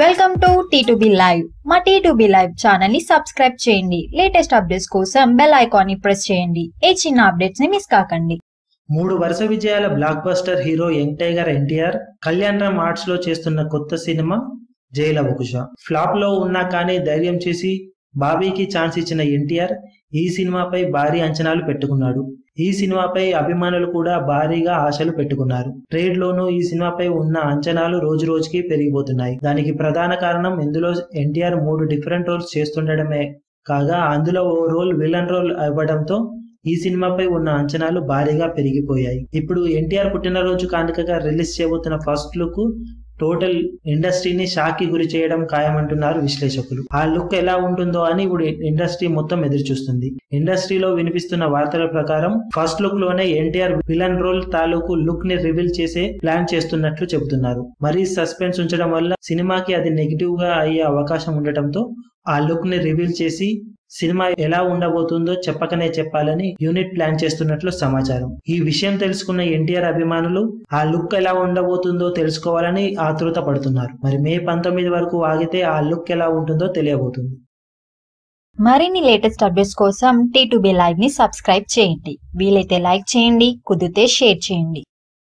Welcome to T live మా T live ఛానల్ని subscribe చేయండి. లేటెస్ట్ అప్డేట్స్ కోసం బెల్ ఐకాన్ని ప్రెస్ చేయండి. ఏ చిన్న అప్డేట్స్ని మిస్ కాకండి. మూడు వరుస విజయాల blockbuster hero young tiger NTR Kalyan Ram ఆర్ట్స్లో చేస్తున్న కొత్త సినిమా జైలవకుశ ఫ్లాప్లో ఉన్నా కానీ ధైర్యం చేసి బాబీకి ఛాన్స్ ఇచ్చిన ఎన్టీఆర్ ఈ సినిమాపై భారీ అంచనాలు పెట్టుకున్నాడు. ఈ సినిమాపై అభిమానులు కూడా భారీగా ఆశలు పెట్టుకున్నారు. ట్రేడ్ లోనూ ఈ సినిమాపై ఉన్న అంచనాలు రోజు రోజుకి పెరిగిపోతున్నాయి. దానికి ప్రధాన కారణం ఇందులో ఎన్టీఆర్ మూడు డిఫరెంట్ రోల్స్ చేస్తుండడమే కాగా అందులో ఓ రోల్ విలన్ రోల్ అవ్వడంతో ఈ సినిమాపై ఉన్న అంచనాలు భారీగా పెరిగిపోయాయి. ఇప్పుడు ఎన్టీఆర్ పుట్టినరోజు కానుకగా రిలీజ్ చేయబోతున్న ఫస్ట్ లుక్ టోటల్ ఇండస్ట్రీని షాక్కి గురి చేయడం ఖాయమంటున్నారు విశ్లేషకులు. ఆ లుక్ ఎలా ఉంటుందో అని ఇప్పుడు ఇండస్ట్రీ మొత్తం ఎదురు చూస్తుంది ఇండస్ట్రీలో వినిపిస్తున్న వార్తల ప్రకారం ఫస్ట్ లుక్లోనే ఎన్టీఆర్ విలన్ రోల్ తాలూకు లుక్ని రివీల్ చేసే ప్లాన్ చేస్తున్నట్లు చెబుతున్నారు. మరీ సస్పెన్స్ ఉంచడం వల్ల సినిమాకి అది నెగిటివ్గా అయ్యే అవకాశం ఉండటంతో ఆ లుక్ని రివీల్ చేసి సినిమా ఎలా ఉండబోతుందో చెప్పకనే చెప్పాలని యూనిట్ ప్లాన్ చేస్తున్నట్లు సమాచారం. ఈ విషయం తెలుసుకున్న ఎన్టీఆర్ అభిమానులు ఆ లుక్ ఎలా ఉండబోతుందో తెలుసుకోవాలని ఆతృత పడుతున్నారు. మరి మే పంతొమ్మిది వరకు ఆగితే ఆ లుక్ ఎలా ఉంటుందో తెలియబోతుంది. మరిన్ని లేటెస్ట్ అప్డేట్స్ కోసం టీ లైవ్ని సబ్స్క్రైబ్ చేయండి. వీలైతే లైక్ చేయండి కుదిరితే షేర్ చేయండి.